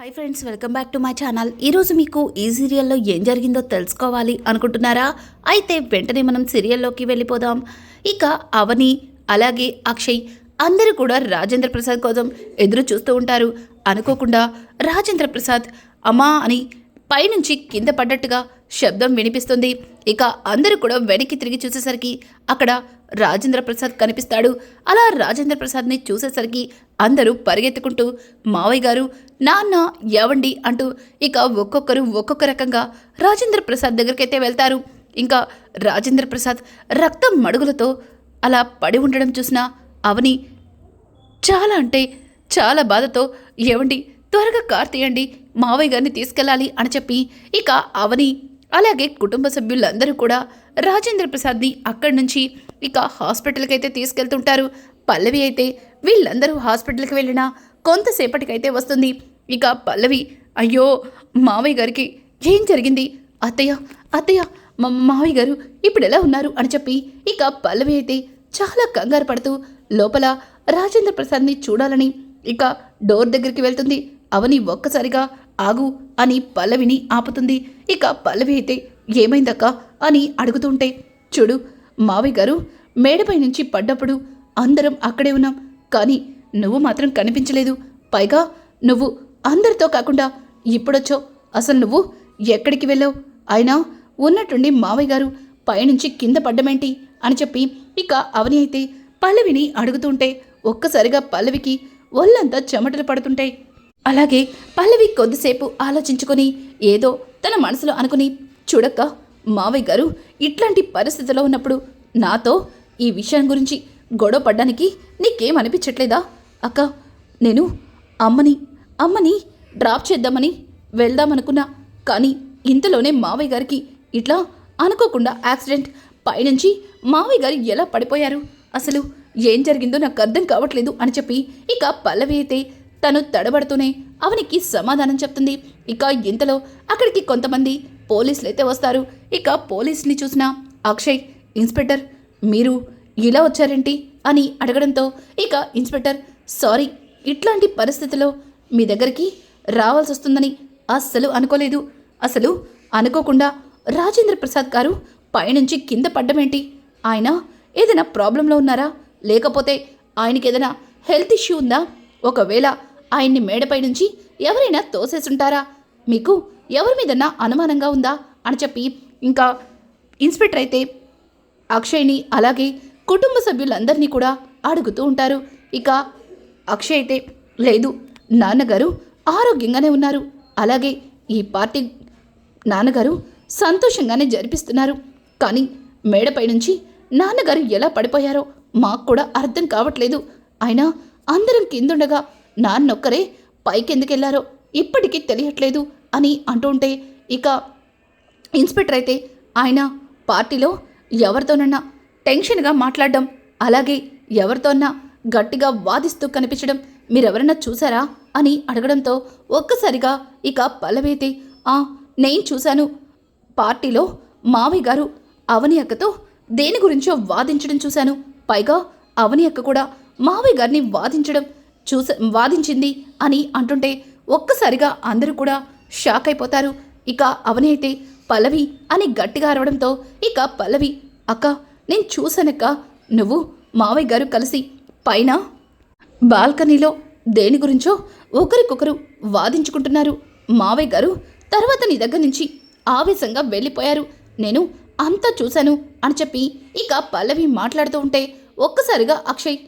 Hi friends welcome back to my channel ఈరోజు మీకు ఈ సీరియల్లో ఏం జరిగిందో తెలుసుకోవాలి అనుకుంటున్నారా? అయితే వెంటనే మనం సీరియల్లోకి వెళ్ళిపోదాం. ఇక అవని అలాగే అక్షయ్ అందరూ కూడా రాజేంద్ర ప్రసాద్ కోసం ఎదురు చూస్తూ ఉంటారు. అనుకోకుండా రాజేంద్ర ప్రసాద్ అమ్మా అని పైనుంచి కింద పడ్డట్టుగా శబ్దం వినిపిస్తుంది. ఇక అందరూ కూడా వెనక్కి తిరిగి చూసేసరికి అక్కడ రాజేంద్ర ప్రసాద్ కనిపిస్తాడు. అలా రాజేంద్ర ప్రసాద్ని చూసేసరికి అందరూ పరిగెత్తుకుంటూ మావయ్య గారు నాన్న ఎవండి అంటూ ఇక ఒక్కొక్కరు ఒక్కొక్క రకంగా రాజేంద్ర ప్రసాద్ దగ్గరికైతే వెళ్తారు. ఇంకా రాజేంద్ర ప్రసాద్ రక్తం మడుగులతో అలా పడి ఉండడం చూసిన అవని చాలా అంటే చాలా బాధతో ఏవండి త్వరగా కార్ తీయండి మావయ్య గారిని తీసుకెళ్ళాలి అని చెప్పి ఇక అవని అలాగే కుటుంబ సభ్యులందరూ కూడా రాజేంద్ర ప్రసాద్ని అక్కడి నుంచి ఇక హాస్పిటల్కి అయితే తీసుకెళ్తుంటారు. పల్లవి అయితే వీళ్ళందరూ హాస్పిటల్కి వెళ్ళినా కొంతసేపటికైతే వస్తుంది. ఇక పల్లవి అయ్యో మావయ్య గారికి ఏం జరిగింది? అత్తయ్య అత్తయ్య మా మావయ్య గారు ఇప్పుడు ఎలా ఉన్నారు? అని చెప్పి ఇక పల్లవి అయితే చాలా కంగారు పడుతూ లోపల రాజేంద్ర ప్రసాద్ని చూడాలని ఇక డోర్ దగ్గరికి వెళ్తుంది. అవని ఒక్కసారిగా ఆగు అని పల్లవిని ఆపుతుంది. ఇక పల్లవి అయితే ఏమైందక్క అని అడుగుతుంటే చూడు మావి గారు మేడపై నుంచి పడ్డప్పుడు అందరం అక్కడే ఉన్నాం. కానీ నువ్వు మాత్రం కనిపించలేదు. పైగా నువ్వు అందరితో కాకుండా ఇప్పుడొచ్చో అసలు నువ్వు ఎక్కడికి వెళ్ళావు? అయినా ఉన్నట్టుండి మావయ్య గారు పైనుంచి కింద పడ్డమేంటి? అని చెప్పి ఇక అవని అయితే పల్లవిని అడుగుతుంటే ఒక్కసారిగా పల్లవికి ఒళ్ళంతా చెమటలు పడుతుంటాయి అలాగే పల్లవి కొద్దిసేపు ఆలోచించుకొని ఏదో తన మనసులో అనుకుని చూడక్క మావయ్య గారు ఇట్లాంటి పరిస్థితిలో ఉన్నప్పుడు నాతో ఈ విషయం గురించి గొడవ పడ్డానికి నీకేం అనిపించట్లేదా? అక్క నేను అమ్మని అమ్మని డ్రాప్ చేద్దామని వెళ్దామనుకున్నా కానీ ఇంతలోనే మావయ్య గారికి ఇట్లా అనుకోకుండా యాక్సిడెంట్. పైనుంచి మావయ్య గారు ఎలా పడిపోయారు? అసలు ఏం జరిగిందో నాకు అర్థం కావట్లేదు అని చెప్పి ఇక పల్లవి అయితే తను తడబడుతూనే అవనికి సమాధానం చెప్తుంది. ఇక ఇంతలో అక్కడికి కొంతమంది పోలీసులు అయితే వస్తారు. ఇక పోలీసుని చూసిన అక్షయ్ ఇన్స్పెక్టర్ మీరు ఇలా వచ్చారేంటి? అని అడగడంతో ఇక ఇన్స్పెక్టర్ సారీ ఇట్లాంటి పరిస్థితిలో మీ దగ్గరికి రావాల్సి వస్తుందని అస్సలు అనుకోలేదు. అసలు అనుకోకుండా రాజేంద్ర ప్రసాద్ గారు పైనుంచి కింద పడ్డమేంటి? ఆయన ఏదైనా ప్రాబ్లంలో ఉన్నారా? లేకపోతే ఆయనకి ఏదైనా హెల్త్ ఇష్యూ ఉందా? ఒకవేళ ఆయన్ని మేడపై నుంచి ఎవరైనా తోసేసుంటారా? మీకు ఎవరి మీదన్నా అనుమానంగా ఉందా? అని చెప్పి ఇంకా ఇన్స్పెక్టర్ అయితే అక్షయ్ని అలాగే కుటుంబ సభ్యులందరినీ కూడా అడుగుతూ ఉంటారు. ఇక అక్షయ్ అయితే లేదు నాన్నగారు ఆరోగ్యంగానే ఉన్నారు. అలాగే ఈ పార్టీ నాన్నగారు సంతోషంగానే జరిపిస్తున్నారు. కానీ మేడపై నుంచి నాన్నగారు ఎలా పడిపోయారో మాకు కూడా అర్థం కావట్లేదు. అయినా అందరం కిందుండగా నాన్నొక్కరే పైకెందుకెళ్ళారో ఇప్పటికీ తెలియట్లేదు. అని అంటుంటే ఇక ఇన్స్పెక్టర్ అయితే ఆయన పార్టీలో ఎవరితోనన్నా టెన్షన్గా మాట్లాడడం అలాగే ఎవరితోన్నా గట్టిగా వాదిస్తూ కనిపించడం మీరెవరన్నా చూసారా అని అడగడంతో ఒక్కసారిగా ఇక పల్లవేతే ఆ నేను చూశాను. పార్టీలో మావి గారు అవని అక్కతో దేని గురించో వాదించడం చూశాను. పైగా అవని అక్క కూడా మావయ్య గారిని వాదించడం చూస వాదించింది అని అంటుంటే ఒక్కసారిగా అందరూ కూడా షాక్ అయిపోతారు. ఇక అవని అయితే పల్లవి అని గట్టిగా అరవడంతో ఇక పల్లవి అక్క నేను చూశానక్క. నువ్వు మావయ్య గారు కలిసి పైన బాల్కనీలో దేని గురించో ఒకరికొకరు వాదించుకుంటున్నారు. మావయ్య గారు తర్వాత నీ దగ్గర నుంచి ఆవేశంగా వెళ్ళిపోయారు. నేను అంతా చూశాను అని చెప్పి ఇక పల్లవి మాట్లాడుతూ ఉంటే ఒక్కసారిగా అక్షయ్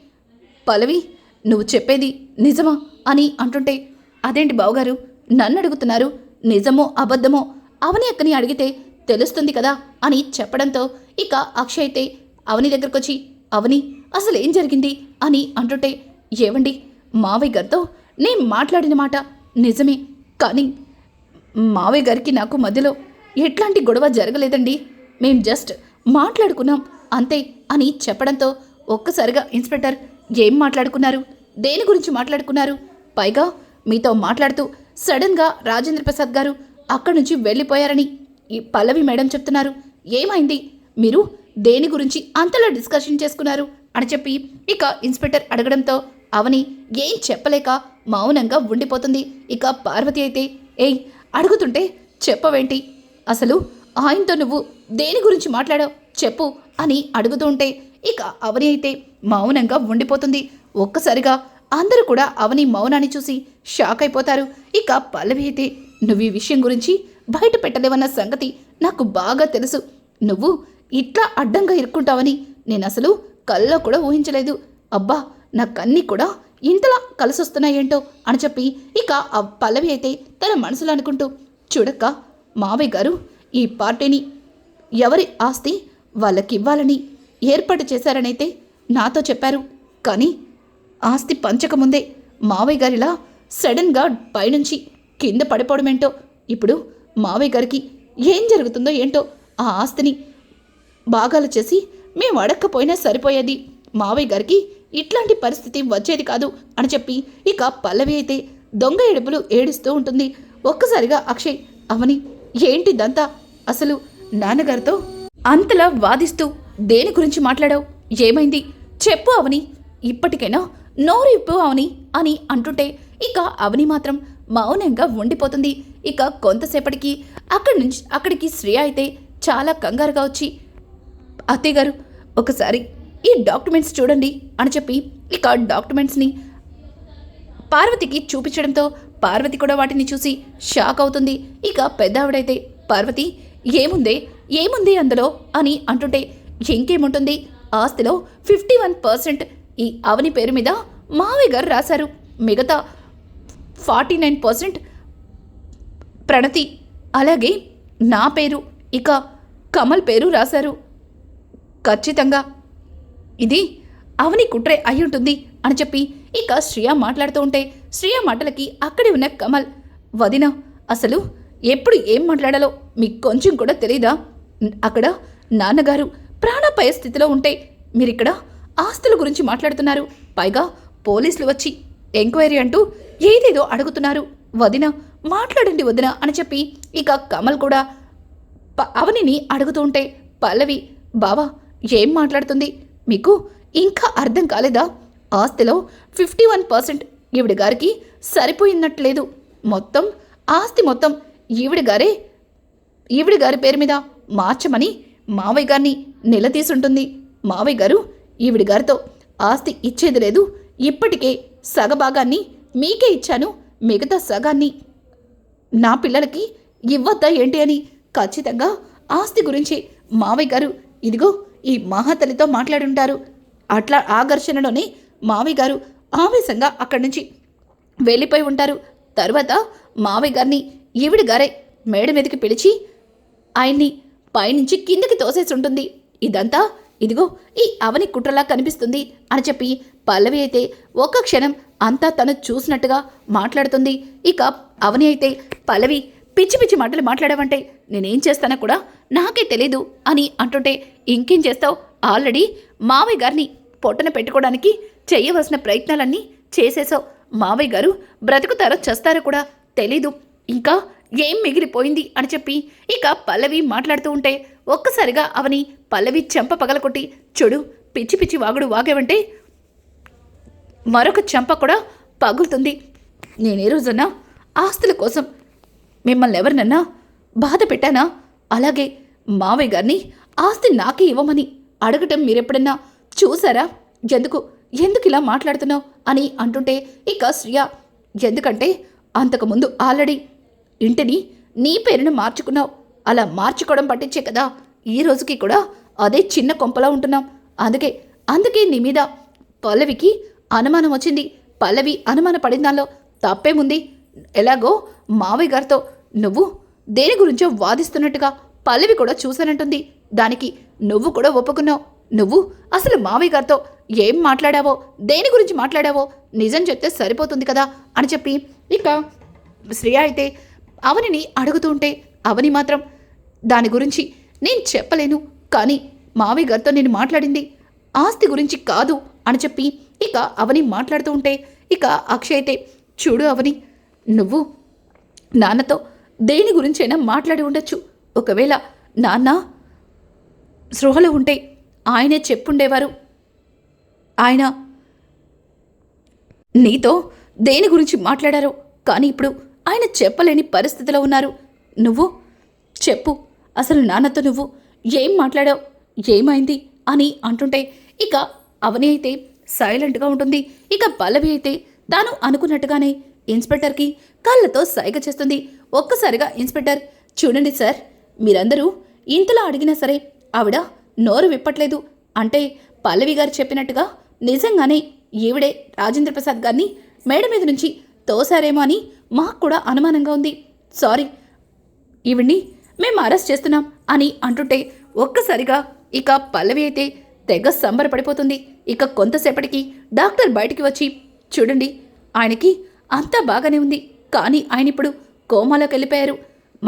పల్లవి నువ్వు చెప్పేది నిజమా? అని అంటుంటే అదేంటి బావగారు? నన్ను అడుగుతున్నారు నిజమో అబద్ధమో అవని అక్కని అడిగితే తెలుస్తుంది కదా అని చెప్పడంతో ఇక అక్షయ్ అయితే అవని దగ్గరకొచ్చి అవని అసలు ఏం జరిగింది అని అంటుంటే ఏవండి మావయ్య గారితో నేను మాట్లాడిన మాట నిజమే కానీ మావయ్య గారికి నాకు మధ్యలో ఎట్లాంటి గొడవ జరగలేదండి. మేం జస్ట్ మాట్లాడుకున్నాం అంతే అని చెప్పడంతో ఒక్కసారిగా ఇన్స్పెక్టర్ ఏం మాట్లాడుకున్నారు? దేని గురించి మాట్లాడుకున్నారు? పైగా మీతో మాట్లాడుతూ సడన్గా రాజేంద్ర ప్రసాద్ గారు అక్కడి నుంచి వెళ్ళిపోయారని ఈ పల్లవి మేడం చెప్తున్నారు. ఏమైంది? మీరు దేని గురించి అంతలా డిస్కషన్ చేసుకున్నారు? అని చెప్పి ఇక ఇన్స్పెక్టర్ అడగడంతో అవని ఏం చెప్పలేక మౌనంగా ఉండిపోతుంది. ఇక పార్వతి అయితే ఏయ్ అడుగుతుంటే చెప్పవేంటి? అసలు ఆయనతో నువ్వు దేని గురించి మాట్లాడావు? చెప్పు అని అడుగుతుంటే ఇక అవని అయితే మౌనంగా ఉండిపోతుంది. ఒక్కసారిగా అందరూ కూడా అవని మౌనాన్ని చూసి షాక్ అయిపోతారు. ఇక పల్లవి అయితే నువ్వు ఈ విషయం గురించి బయట పెట్టలేవన్న సంగతి నాకు బాగా తెలుసు. నువ్వు ఇట్లా అడ్డంగా ఇరుక్కుంటావని నేను అసలు కల్లో కూడా ఊహించలేదు. అబ్బా నాకన్నీ కూడా ఇంతలా కలిసొస్తున్నాయేంటో అని చెప్పి ఇక ఆ పల్లవి అయితే తన మనసులో అనుకుంటూ చూడక్క మావయ్య గారు ఈ పార్టీని ఎవరి ఆస్తి వాళ్ళకివ్వాలని ఏర్పాటు చేశారనైతే నాతో చెప్పారు. కానీ ఆస్తి పంచకముందే మావయ్య గారిలా సడన్గా పైనుంచి కింద పడిపోవడమేంటో ఇప్పుడు మావయ్య గారికి ఏం జరుగుతుందో ఏంటో ఆ ఆస్తిని భాగాలు చేసి మేము అడక్కపోయినా సరిపోయేది. మావయ్య గారికి ఇట్లాంటి పరిస్థితి వచ్చేది కాదు అని చెప్పి ఇక పల్లవి అయితే దొంగ ఏడుపులు ఏడుస్తూ ఉంటుంది. ఒక్కసారిగా అక్షయ్ అవని ఏంటిదంతా అసలు నాన్నగారితో అంతలా వాదిస్తూ దేని గురించి మాట్లాడావు? ఏమైంది? చెప్పు అవని. ఇప్పటికైనా నోరు ఇప్పు అవని అని అంటుంటే ఇక అవని మాత్రం మౌనంగా ఉండిపోతుంది. ఇక కొంతసేపటికి అక్కడి నుంచి అక్కడికి శ్రేయ అయితే చాలా కంగారుగా వచ్చి అత్తయ్య గారు ఒకసారి ఈ డాక్యుమెంట్స్ చూడండి అని చెప్పి ఇక డాక్యుమెంట్స్ని పార్వతికి చూపించడంతో పార్వతి కూడా వాటిని చూసి షాక్ అవుతుంది. ఇక పెద్దావిడైతే పార్వతి ఏముందే? ఏముంది అందులో? అని అంటుంటే ఇంకేముంటుంది? ఆస్తిలో ఫిఫ్టీ వన్ పర్సెంట్ ఈ అవని పేరు మీద మావయ్య గారు రాశారు. మిగతా ఫార్టీ నైన్ పర్సెంట్ ప్రణతి అలాగే నా పేరు ఇక కమల్ పేరు రాశారు. ఖచ్చితంగా ఇది అవని కుట్రే అయి ఉంటుంది అని చెప్పి ఇక శ్రియ మాట్లాడుతూ ఉంటే శ్రియ మాటలకి అక్కడే ఉన్న కమల్ వదిన అసలు ఎప్పుడు ఏం మాట్లాడాలో మీకు కొంచెం కూడా తెలీదా? అక్కడ నాన్నగారు ప్రాణాపాయ స్థితిలో ఉంటే మీరిక్కడ ఆస్తుల గురించి మాట్లాడుతున్నారు. పైగా పోలీసులు వచ్చి ఎంక్వైరీ అంటూ ఏదేదో అడుగుతున్నారు. వదిన మాట్లాడండి వదిన అని చెప్పి ఇక కమల్ కూడా ప- అవనిని అడుగుతూ ఉంటే పల్లవి బావా ఏం మాట్లాడుతుంది? మీకు ఇంకా అర్థం కాలేదా? ఆస్తిలో ఫిఫ్టీ వన్ పర్సెంట్ ఈవిడ గారికి సరిపోయినట్లేదు. మొత్తం ఆస్తి మొత్తం ఈవిడ గారే ఈవిడ గారి పేరు మీద మార్చమని మావయ్య గారిని నిలదీసుంటుంది. మావయ్య గారు ఈవిడి గారితో ఆస్తి ఇచ్చేది లేదు. ఇప్పటికే సగభాగాన్ని మీకే ఇచ్చాను. మిగతా సగాన్ని నా పిల్లలకి ఇవ్వద్దా ఏంటి అని ఖచ్చితంగా ఆస్తి గురించి మావయ్య గారు ఇదిగో ఈ మహాతల్లితో మాట్లాడుంటారు. అట్లా ఆ ఘర్షణలోనే మావయ్య గారు ఆవేశంగా అక్కడి నుంచి వెళ్ళిపోయి ఉంటారు. తర్వాత మావయ్య గారిని ఈవిడి గారే మేడ మీదకి పిలిచి ఆయన్ని పైనుంచి కిందకి తోసేసి ఉంటుంది. ఇదంతా ఇదిగో ఈ అవని కుట్రలా కనిపిస్తుంది అని చెప్పి పల్లవి అయితే ఒక్క క్షణం అంతా తను చూసినట్టుగా మాట్లాడుతుంది. ఇక అవని అయితే పల్లవి పిచ్చి పిచ్చి మాటలు మాట్లాడావంటే నేనేం చేస్తానో కూడా నాకే తెలీదు అని అంటుంటే ఇంకేం చేస్తావు? ఆల్రెడీ మావయ్య గారిని పొట్టన పెట్టుకోవడానికి చేయవలసిన ప్రయత్నాలన్నీ చేసేసావు. మావయ్య గారు బ్రతుకుతారో చేస్తారో కూడా తెలీదు. ఇంకా ఏం మిగిలిపోయింది? అని చెప్పి ఇక పల్లవి మాట్లాడుతూ ఉంటే ఒక్కసారిగా అవని పల్లవి చెంప పగలకొట్టి చూడు పిచ్చి పిచ్చి వాగుడు వాగేవంటే మరొక చెంప కూడా పగులుతుంది. నేనే రోజన్నా ఆస్తుల కోసం మిమ్మల్ని ఎవరినన్నా బాధ పెట్టానా? అలాగే మావయ్య గారిని ఆస్తి నాకే ఇవ్వమని అడగటం మీరెప్పుడన్నా చూసారా? ఎందుకు ఎందుకు ఇలా మాట్లాడుతున్నావు? అని అంటుంటే ఇక శ్రియ ఎందుకంటే అంతకుముందు ఆల్రెడీ ఇంటిని నీ పేరున మార్చుకున్నావు. అలా మార్చుకోవడం పట్టించే కదా ఈ రోజుకి కూడా అదే చిన్న కొంపలా ఉంటున్నాం. అందుకే అందుకే నీ మీద పల్లవికి అనుమానం వచ్చింది. పల్లవి అనుమాన పడిన దానిలో తప్పేముంది? ఎలాగో మావయ్య గారితో నువ్వు దేని గురించో వాదిస్తున్నట్టుగా పల్లవి కూడా చూశానంటుంది. దానికి నువ్వు కూడా ఒప్పుకున్నావు. నువ్వు అసలు మావయ్య గారితో ఏం మాట్లాడావో దేని గురించి మాట్లాడావో నిజం చెప్తే సరిపోతుంది కదా అని చెప్పి ఇక శ్రీయ అయితే అవనిని అడుగుతూ ఉంటే అవని మాత్రం దాని గురించి నేను చెప్పలేను. కానీ మావయ్య గారితో నేను మాట్లాడింది. ఆస్తి గురించి కాదు అని చెప్పి ఇక అవని మాట్లాడుతూ ఉంటే ఇక అక్షయ్ అయితే చూడు అవని నువ్వు నాన్నతో దేని గురించైనా మాట్లాడి ఉండొచ్చు. ఒకవేళ నాన్న సృహలో ఉంటే ఆయనే చెప్పుండేవారు. ఆయన నీతో దేని గురించి మాట్లాడారు. కానీ ఇప్పుడు ఆయన చెప్పలేని పరిస్థితిలో ఉన్నారు. నువ్వు చెప్పు అసలు నాన్నతో నువ్వు ఏం మాట్లాడావు? ఏమైంది అని అంటుంటే ఇక అవని అయితే సైలెంట్గా ఉంటుంది. ఇక పల్లవి అయితే తాను అనుకున్నట్టుగానే ఇన్స్పెక్టర్కి కళ్ళతో సైగ చేస్తుంది. ఒక్కసారిగా ఇన్స్పెక్టర్ చూడండి సార్ మీరందరూ ఇంతలా అడిగినా సరే ఆవిడ నోరు విప్పట్లేదు. అంటే పల్లవి గారు చెప్పినట్టుగా నిజంగానే ఈవిడే రాజేంద్ర ప్రసాద్ గారిని మేడ మీద నుంచి తోసారేమో అని మాకు కూడా అనుమానంగా ఉంది. సారీ ఈవిడ్ని మేము అరెస్ట్ చేస్తున్నాం అని అంటుంటే ఒక్కసారిగా ఇక పల్లవి అయితే తెగ సంబరపడిపోతుంది. ఇక కొంతసేపటికి డాక్టర్ బయటికి వచ్చి చూడండి ఆయనకి అంతా బాగానే ఉంది. కానీ ఆయన ఇప్పుడు కోమాలోకి వెళ్ళిపోయారు.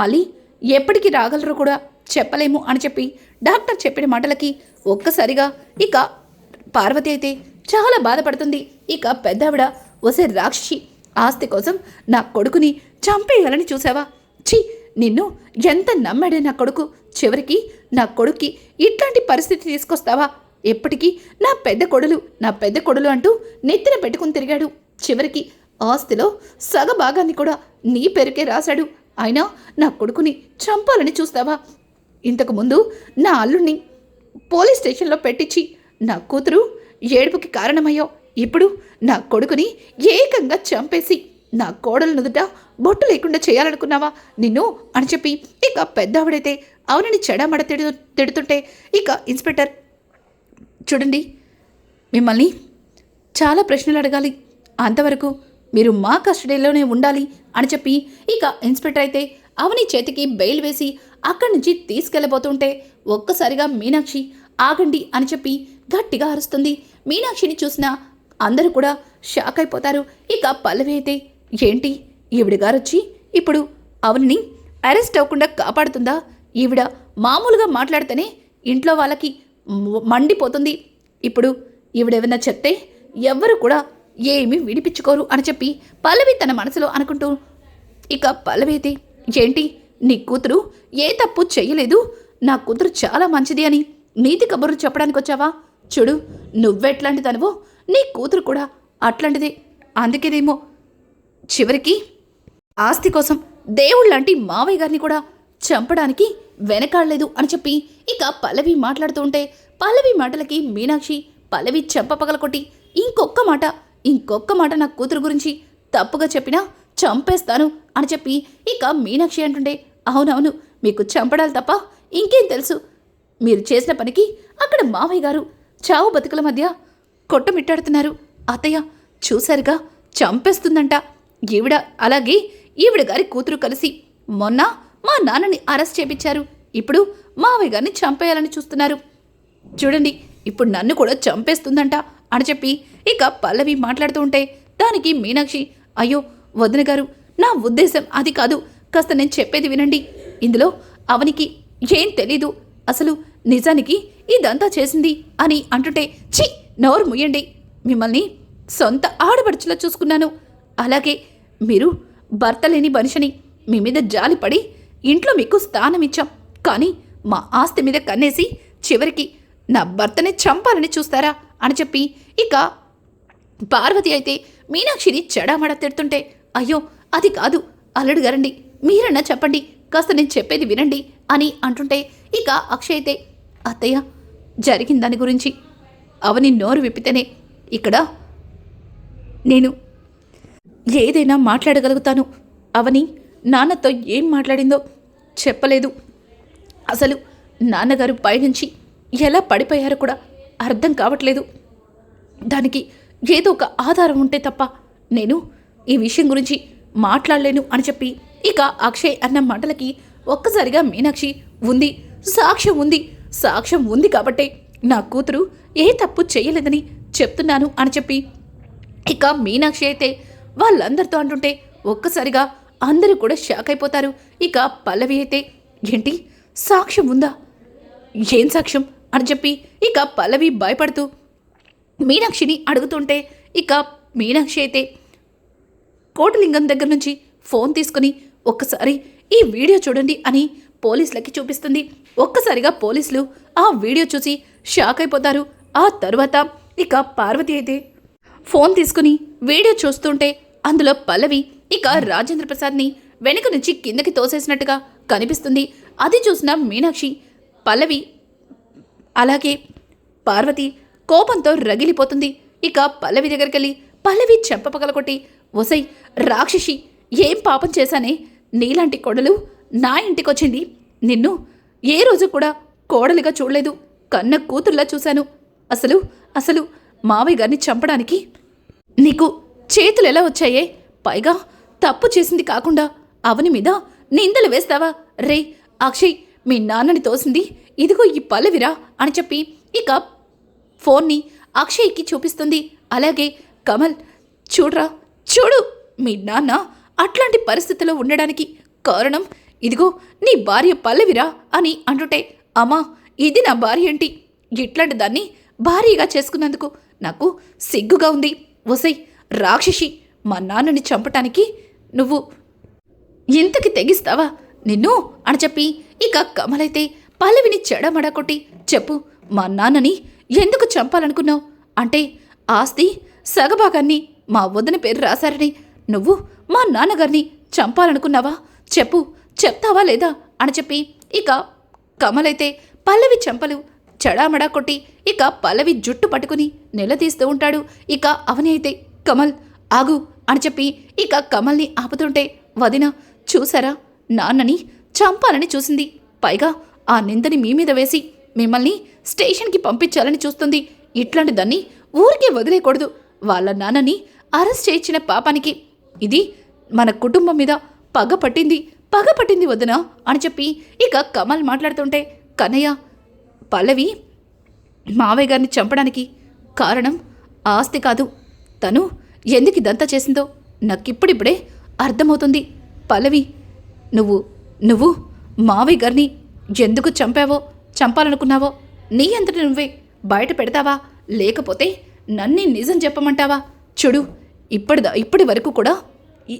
మళ్ళీ ఎప్పటికి రాగలరు కూడా చెప్పలేము అని చెప్పి డాక్టర్ చెప్పిన మాటలకి ఒక్కసారిగా ఇక పార్వతి అయితే చాలా బాధపడుతుంది. ఇక పెద్దావిడ వసే రాక్షసి ఆస్తి కోసం నా కొడుకుని చంపేయాలని చూసావా? ఛీ నిన్ను ఎంత నమ్మాడే నా కొడుకు? చివరికి నా కొడుక్కి ఇట్లాంటి పరిస్థితి తీసుకొస్తావా? ఎప్పటికీ నా పెద్ద కొడులు నా పెద్ద కొడులు అంటూ నెత్తిన పెట్టుకుని తిరిగాడు. చివరికి ఆస్తిలో సగ భాగాన్ని కూడా నీ పేరుకే రాశాడు. అయినా నా కొడుకుని చంపాలని చూస్తావా? ఇంతకుముందు నా అల్లుణ్ణి పోలీస్ స్టేషన్లో పెట్టించి నా కూతురు ఏడుపుకి కారణమయ్యావు. ఇప్పుడు నా కొడుకుని ఏకంగా చంపేసి నా కోడలు నుదుట బొట్టు లేకుండా చేయాలనుకున్నావా? నిన్ను అని చెప్పి ఇక పెద్దావిడైతే అవునని చెడమడ తిడు తిడుతుంటే ఇక ఇన్స్పెక్టర్ చూడండి మిమ్మల్ని చాలా ప్రశ్నలు అడగాలి. అంతవరకు మీరు మా కస్టడీలోనే ఉండాలి అని చెప్పి ఇక ఇన్స్పెక్టర్ అయితే అవని చేతికి బెయిల్ వేసి అక్కడి నుంచి తీసుకెళ్ళబోతుంటే ఒక్కసారిగా మీనాక్షి ఆగండి అని చెప్పి గట్టిగా అరుస్తుంది. మీనాక్షిని చూసిన అందరూ కూడా షాక్ అయిపోతారు. ఇక పల్లవి అయితే ఏంటి ఈవిడ గారొచ్చి ఇప్పుడు అవనిని అరెస్ట్ అవ్వకుండా కాపాడుతుందా? ఈవిడ మామూలుగా మాట్లాడితేనే ఇంట్లో వాళ్ళకి మండిపోతుంది. ఇప్పుడు ఈవిడేమన్నా చెప్తే ఎవ్వరు కూడా ఏమీ విడిపించుకోరు అని చెప్పి పల్లవి తన మనసులో అనుకుంటూ ఇక పల్లవి అయితే ఏంటి? నీ కూతురు ఏ తప్పు చేయలేదు నా కూతురు చాలా మంచిది అని నీతి కబుర్లు చెప్పడానికి వచ్చావా? చూడు నువ్వెట్లాంటిదనవో నీ కూతురు కూడా అట్లాంటిదే. అందుకేనేమో చివరికి ఆస్తి కోసం దేవుళ్ళంటి మావయ్య గారిని కూడా చంపడానికి వెనకాడలేదు అని చెప్పి ఇక పల్లవి మాట్లాడుతూ ఉంటే పల్లవి మాటలకి మీనాక్షి పల్లవి చెంప పగలకొట్టి ఇంకొక్క మాట ఇంకొక్క మాట నా కూతురు గురించి తప్పుగా చెప్పినా చంపేస్తాను అని చెప్పి ఇక మీనాక్షి అంటుండే అవునవును మీకు చంపడాలు తప్ప ఇంకేం తెలుసు? మీరు చేసిన పనికి అక్కడ మావయ్య గారు చావు బతుకుల మధ్య కొట్టమిట్టాడుతున్నారు. అత్తయ్య చూశారుగా చంపేస్తుందంట. ఈవిడ అలాగే ఈవిడ గారి కూతురు కలిసి మొన్న మా నాన్నని అరెస్ట్ చేపించారు. ఇప్పుడు మావయ్య గారిని చంపేయాలని చూస్తున్నారు. చూడండి ఇప్పుడు నన్ను కూడా చంపేస్తుందంట అని చెప్పి ఇక పల్లవి మాట్లాడుతూ ఉంటే దానికి మీనాక్షి అయ్యో వదిన గారు నా ఉద్దేశం అది కాదు. కాస్త నేను చెప్పేది వినండి. ఇందులో అవనికి ఏం తెలీదు. అసలు నిజానికి ఇదంతా చేసింది అని అంటుంటే ఛీ నోరు ముయ్యండి మిమ్మల్ని సొంత ఆడపడుచులా చూసుకున్నాను. అలాగే మీరు భర్త లేని మనిషిని మీ మీద జాలిపడి ఇంట్లో మీకు స్థానం ఇచ్చాం కానీ మా ఆస్తి మీద కన్నేసి చివరికి నా భర్తని చంపాలని చూస్తారా అని చెప్పి ఇక పార్వతి అయితే మీనాక్షిని చెడామడ తిడుతుంటే అయ్యో అది కాదు. అల్లుడు గారండి మీరన్నా చెప్పండి. కాస్త నేను చెప్పేది వినండి అని అంటుంటే ఇక అక్షయ్ అయితే అత్తయ్య జరిగిన దాని గురించి అవని నోరు విప్పితేనే ఇక్కడ నేను ఏదైనా మాట్లాడగలుగుతాను. అవని నాన్నతో ఏం మాట్లాడిందో చెప్పలేదు. అసలు నాన్నగారు పైనుంచి ఎలా పడిపోయారో కూడా అర్థం కావట్లేదు. దానికి ఏదో ఒక ఆధారం ఉంటే తప్ప నేను ఈ విషయం గురించి మాట్లాడలేను అని చెప్పి ఇక అక్షయ్ అన్న మాటలకి ఒక్కసారిగా మీనాక్షి ఉంది సాక్ష్యం ఉంది సాక్ష్యం ఉంది కాబట్టే నా కూతురు ఏ తప్పు చేయలేదని చెప్తున్నాను అని చెప్పి ఇక మీనాక్షి అయితే వాళ్ళందరితో అంటుంటే ఒక్కసారిగా అందరూ కూడా షాక్ అయిపోతారు. ఇక పల్లవి అయితే ఏంటి? సాక్ష్యం ఉందా? ఏం సాక్ష్యం? అని చెప్పి ఇక పల్లవి భయపడుతూ మీనాక్షిని అడుగుతుంటే ఇక మీనాక్షి అయితే కోటలింగం దగ్గర నుంచి ఫోన్ తీసుకుని ఒక్కసారి ఈ వీడియో చూడండి అని పోలీసులకి చూపిస్తుంది. ఒక్కసారిగా పోలీసులు ఆ వీడియో చూసి షాక్ అయిపోతారు. ఆ తర్వాత ఇక పార్వతి అయితే ఫోన్ తీసుకుని వీడియో చూస్తుంటే అందులో పల్లవి ఇక రాజేంద్ర ప్రసాద్ని వెనుక నుంచి కిందకి తోసేసినట్టుగా కనిపిస్తుంది. అది చూసిన మీనాక్షి పల్లవి అలాగే పార్వతి కోపంతో రగిలిపోతుంది. ఇక పల్లవి దగ్గరికి వెళ్ళి పల్లవి చెంప పగలకొట్టి ఒసై రాక్షసి ఏం పాపం చేశానే? నీలాంటి కొడలు నా ఇంటికొచ్చింది. నిన్ను ఏ రోజు కూడా కోడలిగా చూడలేదు. కన్న కూతుర్లా చూశాను. అసలు అసలు మావయ్య గారిని చంపడానికి నీకు చేతులు ఎలా వచ్చాయే? పైగా తప్పు చేసింది కాకుండా అవని మీద నిందలు వేస్తావా? రే అక్షయ్ మీ నాన్నని తోసింది. ఇదిగో ఈ పల్లవిరా అని చెప్పి ఇక ఫోన్ని అక్షయ్కి చూపిస్తుంది. అలాగే కమల్ చూడ్రా చూడు మీ నాన్న అట్లాంటి పరిస్థితిలో ఉండడానికి కారణం ఇదిగో నీ భార్య పల్లవిరా అని అంటుంటే అమ్మా ఇది నా భార్య ఏంటి? ఇట్లాంటి దాన్ని భార్యగా చేసుకున్నందుకు నాకు సిగ్గుగా ఉంది. ఒసై రాక్షసి మా నాన్నని చంపటానికి నువ్వు ఇంతకి తెగిస్తావా? నిన్ను అని చెప్పి ఇక కమలైతే పల్లవిని చెడమడ కొట్టి చెప్పు మా నాన్నని ఎందుకు చంపాలనుకున్నావు? అంటే ఆస్తి సగభాగాన్ని మా వదిన పేరు రాశారని నువ్వు మా నాన్నగారిని చంపాలనుకున్నావా? చెప్పు చెప్తావా లేదా? అని చెప్పి ఇక కమలైతే పల్లవి చెంపలు చెడామడా కొట్టి ఇక పల్లవి జుట్టు పట్టుకుని నిలదీస్తూ ఉంటాడు. ఇక అవని అయితే కమల్ ఆగు అని చెప్పి ఇక కమల్ని ఆపుతుంటే వదిన చూసారా? నాన్నని చంపాలని చూసింది. పైగా ఆ నిందని మీ మీద వేసి మిమ్మల్ని స్టేషన్కి పంపించాలని చూస్తుంది. ఇట్లాంటి దాన్ని ఊరికే వదిలేయకూడదు. వాళ్ళ నాన్నని అరెస్ట్ చేయించిన పాపానికి ఇది మన కుటుంబం మీద పగ పట్టింది. పగ పట్టింది వదిన అని చెప్పి ఇక కమల్ మాట్లాడుతుంటే కన్నయ్య పల్లవి మావయ్య గారిని చంపడానికి కారణం ఆస్తి కాదు. తను ఎందుకు ఇదంతా చేసిందో? నాకిప్పుడిప్పుడే అర్థమవుతుంది. పల్లవి నువ్వు నువ్వు మావయ్య గారిని ఎందుకు చంపావో చంపాలనుకున్నావో? నీ అంతటి నువ్వే బయట పెడతావా? లేకపోతే నన్నే నిజం చెప్పమంటావా? చూడు ఇప్పటిదా ఇప్పటి వరకు కూడా ఈ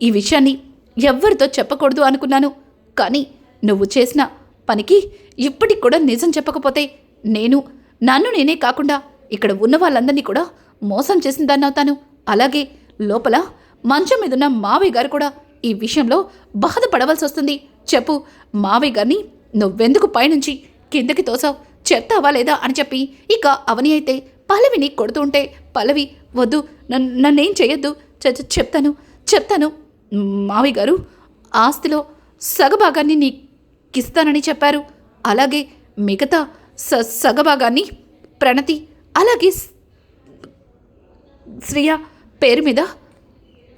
ఈ విషయాన్ని ఎవ్వరితో చెప్పకూడదు అనుకున్నాను. కానీ నువ్వు చేసిన పనికి ఇప్పటికి కూడా నిజం చెప్పకపోతే నేను నన్ను నేనే కాకుండా ఇక్కడ ఉన్న వాళ్ళందరినీ కూడా మోసం చేసిన దాన్ని అవుతాను. అలాగే లోపల మంచం మీదున్న మావయ్య గారు కూడా ఈ విషయంలో బాధపడవలసి వస్తుంది చెప్పు మావయ్య గారిని నువ్వెందుకు పైనుంచి కిందకి తోసావు? చెప్తావా లేదా అని చెప్పి ఇక అవని అయితే పల్లవిని కొడుతుంటే పల్లవి వద్దు నన్ను నన్నేం చేయొద్దు చె- చెప్తాను చెప్తాను. మావి గారు ఆస్తిలో సగభాగాన్ని నీకిస్తానని చెప్పారు. అలాగే మిగతా స సగభాగాన్ని ప్రణతి అలాగే స్- శ్రియ పేరు మీద?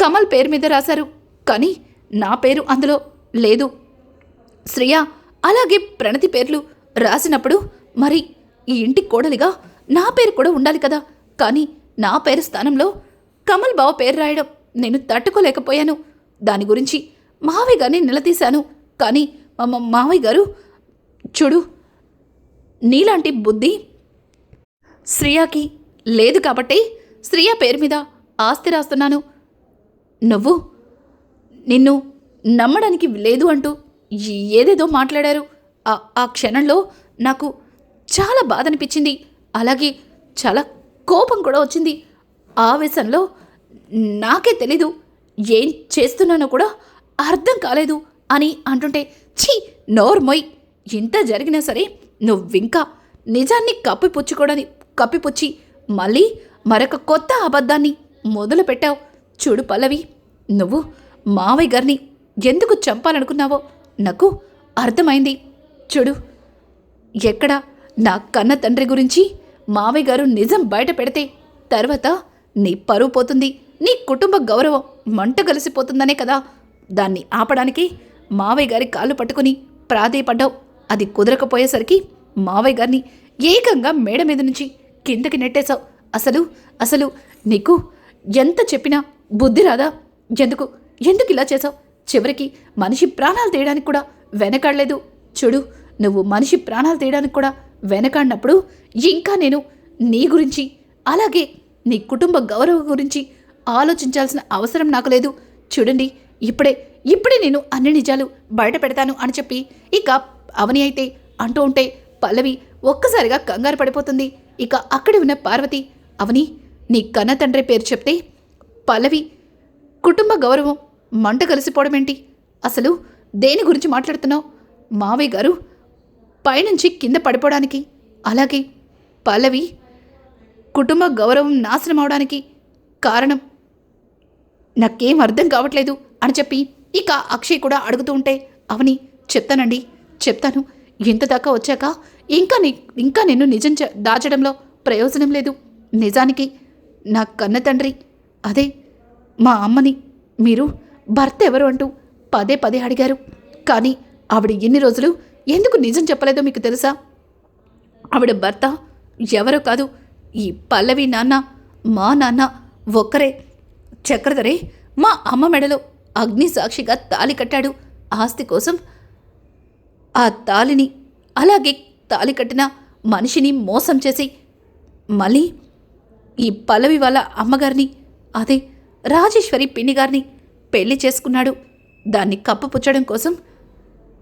కమల్ పేరు మీద రాశారు. కానీ నా పేరు అందులో లేదు. శ్రియ అలాగే ప్రణతి పేర్లు రాసినప్పుడు మరి ఈ ఇంటి కోడలిగా నా పేరు కూడా ఉండాలి కదా. కానీ నా పేరు స్థానంలో కమల్ బావ పేరు రాయడం నేను తట్టుకోలేకపోయాను. దాని గురించి మావయ్య గారిని నిలదీశాను. కానీ మా మావయ్య గారు చూడు నీలాంటి బుద్ధి శ్రియాకి లేదు కాబట్టి శ్రియ పేరు మీద ఆస్తి రాస్తున్నాను. నువ్వు? నిన్ను నమ్మడానికి లేదు అంటూ ఏదేదో మాట్లాడారు. ఆ ఆ క్షణంలో నాకు చాలా బాధ అనిపించింది అలాగే చాలా కోపం కూడా వచ్చింది. ఆవేశంలో నాకే తెలీదు ఏం చేస్తున్నానో కూడా అర్థం కాలేదు అని అంటుంటే ఛీ నోర్మొయ్ ఇంత జరిగినా సరే నువ్వింకా నిజాన్ని కప్పిపుచ్చుకోవడానికి కప్పిపుచ్చి మళ్ళీ మరొక కొత్త అబద్ధాన్ని మొదలు పెట్టావు. చూడు పల్లవి నువ్వు మావయ్య గారిని ఎందుకు చంపాలనుకున్నావో నాకు అర్థమైంది. చూడు ఎక్కడ నా కన్న తండ్రి గురించి మావయ్య గారు నిజం బయట పెడితే తర్వాత నీ పరువు పోతుంది నీ కుటుంబ గౌరవం మంట కలిసిపోతుందనే కదా. దాన్ని ఆపడానికి మావయ్య గారి కాళ్ళు పట్టుకుని ప్రాధేయపడ్డావు. అది కుదరకపోయేసరికి మావయ్య గారిని ఏకంగా మేడ మీద నుంచి కిందకి నెట్టేశావు. అసలు అసలు నీకు ఎంత చెప్పినా బుద్ధి రాదా? ఎందుకు? ఎందుకు ఇలా చేసావు చివరికి మనిషి ప్రాణాలు తీయడానికి కూడా వెనకాడలేదు. చూడు నువ్వు మనిషి ప్రాణాలు తీయడానికి కూడా వెనకాడినప్పుడు ఇంకా నేను నీ గురించి అలాగే నీ కుటుంబ గౌరవం గురించి ఆలోచించాల్సిన అవసరం నాకు లేదు. చూడండి ఇప్పుడే ఇప్పుడే నేను అన్ని నిజాలు బయట పెడతాను అని చెప్పి ఇక అవని అయితే అంటూ ఉంటే పల్లవి ఒక్కసారిగా కంగారు పడిపోతుంది. ఇక అక్కడే ఉన్న పార్వతి అవని నీ కన్న తండ్రి పేరు చెప్తే పల్లవి కుటుంబ గౌరవం మంట కలిసిపోవడం ఏంటి? అసలు దేని గురించి మాట్లాడుతున్నావు? మావయ్య గారు పైనుంచి కింద పడిపోవడానికి అలాగే పల్లవి కుటుంబ గౌరవం నాశనం అవడానికి కారణం నాకేం అర్థం కావట్లేదు అని చెప్పి ఇక అక్షయ్ కూడా అడుగుతూ ఉంటే అవని చెప్తానండి చెప్తాను. ఇంత దాకా వచ్చాక ఇంకా ఇంకా నిన్ను నిజం దాచడంలో ప్రయోజనం లేదు. నిజానికి నా కన్న తండ్రి. అదే మా అమ్మని. మీరు భర్త ఎవరు అంటూ పదే పదే అడిగారు. కానీ ఆవిడ ఎన్ని రోజులు ఎందుకు నిజం చెప్పలేదో మీకు తెలుసా? ఆవిడ భర్త ఎవరో కాదు ఈ పల్లవి నాన్న మా నాన్న ఒక్కరే. చక్రధరే మా అమ్మ మెడలో అగ్ని సాక్షిగా తాలి కట్టాడు. ఆస్తి కోసం ఆ తాలిని అలాగే తాలి కట్టిన మనిషిని మోసం చేసి మళ్ళీ ఈ పల్లవి వాళ్ళ అమ్మగారిని అదే రాజేశ్వరి పిన్ని గారిని పెళ్ళి చేసుకున్నాడు. దాన్ని కప్పపుచ్చడం కోసం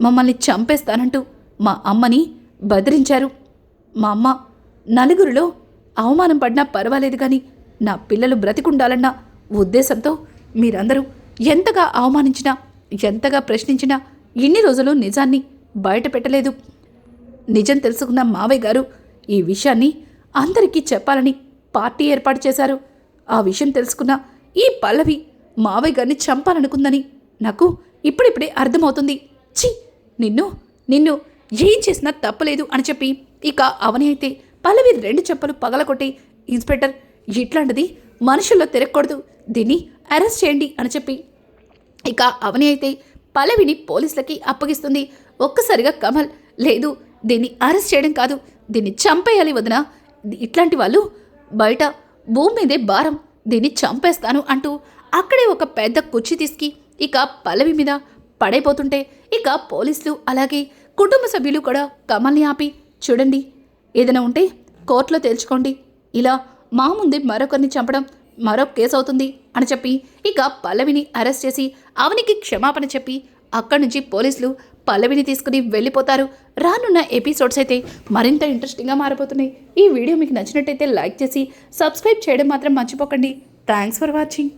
మమ్మల్ని చంపేస్తానంటూ మా అమ్మని బెదిరించారు. మా అమ్మ నలుగురిలో అవమానం పడినా పర్వాలేదు కానీ నా పిల్లలు బ్రతికుండాలన్న ఉద్దేశంతో మీరందరూ ఎంతగా అవమానించినా ఎంతగా ప్రశ్నించినా ఇన్ని రోజులు నిజాన్ని బయట పెట్టలేదు. నిజం తెలుసుకున్న మావయ్య గారు ఈ విషయాన్ని అందరికీ చెప్పాలని పార్టీ ఏర్పాటు చేశారు. ఆ విషయం తెలుసుకున్న ఈ పల్లవి మావయ్య గారిని చంపాలనుకుందని నాకు ఇప్పుడిప్పుడే అర్థమవుతుంది. ఛీ! నిన్ను నిన్ను ఏం చేసినా తప్పలేదు అని చెప్పి ఇక అవని అయితే పల్లవి రెండు చెప్పలు పగలకొట్టి ఇన్స్పెక్టర్ ఇట్లాంటిది మనుషుల్లో తిరగకూడదు దీన్ని అరెస్ట్ చేయండి అని చెప్పి ఇక అవని అయితే పల్లవిని పోలీసులకి అప్పగిస్తుంది. ఒక్కసారిగా కమల్ లేదు దీన్ని అరెస్ట్ చేయడం కాదు దీన్ని చంపేయాలి వదిన ఇట్లాంటి వాళ్ళు బయట భూమి మీదే భారం. దీన్ని చంపేస్తాను అంటూ అక్కడే ఒక పెద్ద కుర్చీ తీసుకి ఇక పల్లవి మీద పడైపోతుంటే ఇక పోలీసులు అలాగే కుటుంబ సభ్యులు కూడా కమల్ని ఆపి చూడండి ఏదైనా ఉంటే కోర్టులో తేల్చుకోండి. ఇలా మా ముందే మరొకరిని చంపడం మరో కేసు అవుతుంది అని చెప్పి ఇక పల్లవిని అరెస్ట్ చేసి అవనికి క్షమాపణ చెప్పి అక్కడి నుంచి పోలీసులు పల్లవిని తీసుకుని వెళ్ళిపోతారు. రానున్న ఎపిసోడ్స్ అయితే మరింత ఇంట్రెస్టింగ్గా మారిపోతున్నాయి ఈ వీడియో మీకు నచ్చినట్టయితే లైక్ చేసి సబ్స్క్రైబ్ చేయడం మాత్రం మర్చిపోకండి. Thanks for watching.